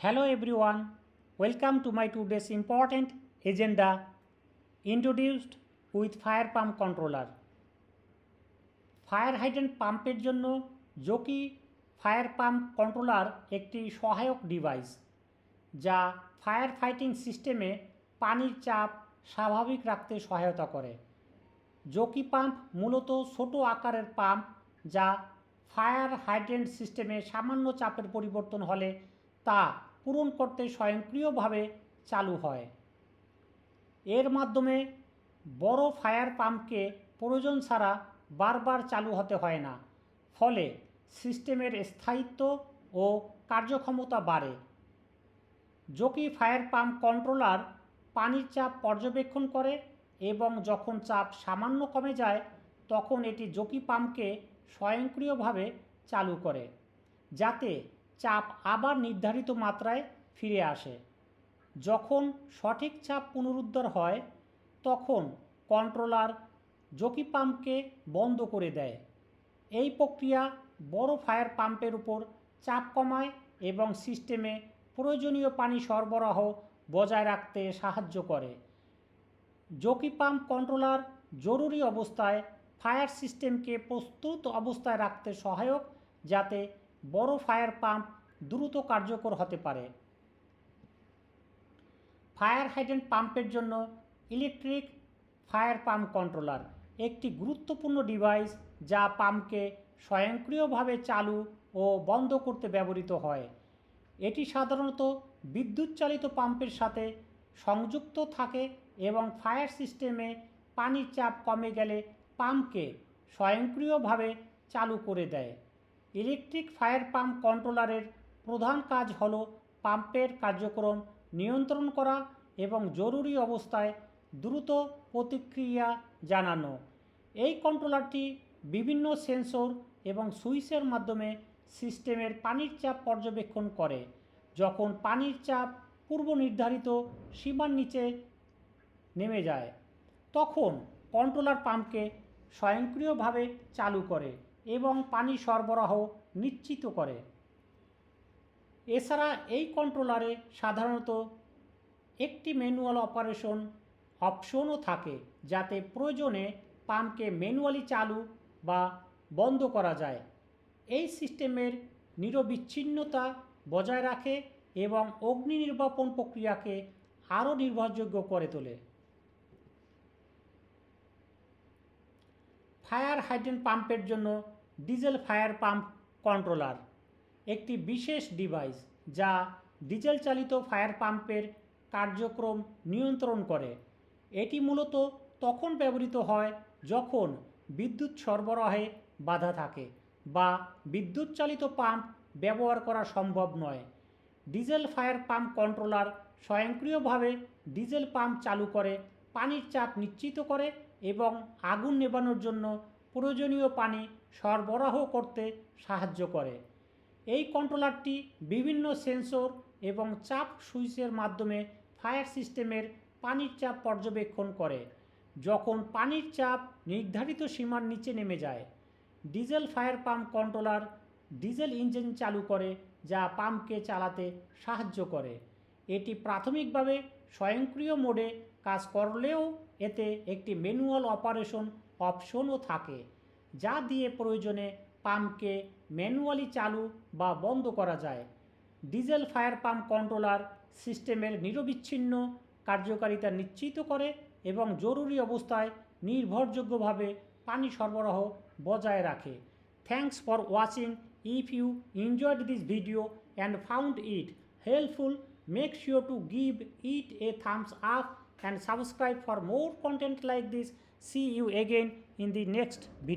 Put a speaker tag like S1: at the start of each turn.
S1: Hello everyone, welcome to my today's important agenda introduced with fire pump controller. Fire hydrant পাম্পের জন্য jockey fire pump controller একটি সহায়ক device যা fire fighting সিস্টেমে পানির চাপ স্বাভাবিক রাখতে সহায়তা করে জকি পাম্প মূলত ছোট আকারের পাম্প যা ফায়ার হাইড্রেন্ট সিস্টেমে সামান্য চাপের পরিবর্তন হলে তা পূরণ করতে স্বয়ংক্রিয়ভাবে চালু হয়। এর মাধ্যমে বড় ফায়ার পাম্পকে প্রয়োজন ছাড়া বারবার চালু হতে হয় না। ফলে সিস্টেমের স্থায়িত্ব ও কার্যক্ষমতা বাড়ে। জকি ফায়ার পাম্প কন্ট্রোলার পানির চাপ পর্যবেক্ষণ করে এবং যখন চাপ সামান্য কমে যায়, তখন এটি জকি পাম্পকে স্বয়ংক্রিয়ভাবে চালু করে, যাতে চাপ আবার নির্ধারিত মাত্রায় ফিরে আসে। যখন সঠিক চাপ পুনরুদ্ধার হয়, তখন কন্ট্রোলার জকি পাম্পকে বন্ধ করে দেয়। এই প্রক্রিয়া বড় ফায়ার পাম্পের উপর চাপ কমায় এবং সিস্টেমে প্রয়োজনীয় পানি সরবরাহ বজায় রাখতে সাহায্য করে। জকি পাম্প কন্ট্রোলার জরুরি অবস্থায় ফায়ার সিস্টেমকে প্রস্তুত অবস্থায় রাখতে সহায়ক, যাতে বড় ফায়ার পাম্প দ্রুত কার্যকর হতে পারে। ফায়ার হাইড্রেন্ট পাম্পের জন্য ইলেকট্রিক ফায়ার পাম্প কন্ট্রোলার একটি গুরুত্বপূর্ণ ডিভাইস যা পাম্পকে স্বয়ংক্রিয়ভাবে চালু ও বন্ধ করতে ব্যবহৃত হয়। এটি সাধারণত বিদ্যুৎ চালিত পাম্পের সাথে সংযুক্ত থাকে এবং ফায়ার সিস্টেমে পানির চাপ কমে গেলে পাম্পকে স্বয়ংক্রিয়ভাবে চালু করে দেয়। ইলেকট্রিক ফায়ার পাম্প কন্ট্রোলারের প্রধান কাজ হল পাম্পের কার্যক্রম নিয়ন্ত্রণ করা এবং জরুরি অবস্থায় দ্রুত প্রতিক্রিয়া জানানো। এই কন্ট্রোলারটি বিভিন্ন সেন্সর এবং সুইচের মাধ্যমে সিস্টেমের পানির চাপ পর্যবেক্ষণ করে। যখন পানির চাপ পূর্ব নির্ধারিত সীমার নিচে নেমে যায়, তখন কন্ট্রোলার পাম্পকে স্বয়ংক্রিয়ভাবে চালু করে। এবং পানি সরবরাহ নিশ্চিত করে। এছাড়া এই কন্ট্রোলারে সাধারণত একটি ম্যানুয়াল অপারেশন অপশনও থাকে, যাতে প্রয়োজনে পাম্পকে ম্যানুয়ালি চালু বা বন্ধ করা যায়। এই সিস্টেমের নিরবিচ্ছিন্নতা বজায় রাখে এবং অগ্নি নির্বাপন প্রক্রিয়াকে আরও নির্ভরযোগ্য করে তোলে। ফায়ার হাইড্রেন্ট পাম্পের জন্য ডিজেল ফায়ার পাম্প কন্ট্রোলার, একটি বিশেষ ডিভাইস যা ডিজেল চালিত ফায়ার পাম্পের কার্যক্রম নিয়ন্ত্রণ করে। এটি মূলত তখন ব্যবহৃত হয় যখন বিদ্যুৎ সরবরাহে বাধা থাকে বা বিদ্যুৎ চালিত পাম্প ব্যবহার করা সম্ভব নয়। ডিজেল ফায়ার পাম্প কন্ট্রোলার স্বয়ংক্রিয়ভাবে ডিজেল পাম্প চালু করে, পানির চাপ নিশ্চিত করে এবং আগুন নেবানোর জন্য প্রয়োজনীয় পানি সরবরাহ করতে সাহায্য করে। এই কন্ট্রোলারটি বিভিন্ন সেন্সর এবং চাপ সুইচের মাধ্যমে ফায়ার সিস্টেমের পানির চাপ পর্যবেক্ষণ করে। যখন পানির চাপ নির্ধারিত সীমার নিচে নেমে যায়, diesel fire pump controller diesel engine চালু করে যা পাম্পকে চালাতে সাহায্য করে। এটি প্রাথমিকভাবে স্বয়ংক্রিয় মোডে কাজ করলেও এতে একটি ম্যানুয়াল অপারেশন অপশনও থাকে, যা দিয়ে প্রয়োজনে পাম্পকে ম্যানুয়ালি চালু বা বন্ধ করা যায়। ডিজেল ফায়ার পাম্প কন্ট্রোলার সিস্টেমের নিরবিচ্ছিন্ন কার্যকারিতা নিশ্চিত করে এবং জরুরি অবস্থায় নির্ভরযোগ্যভাবে পানি সরবরাহ বজায় রাখে। Thanks for watching. If you enjoyed this video and found it helpful make sure to give it a thumbs up and subscribe for more content like this see you again in the next video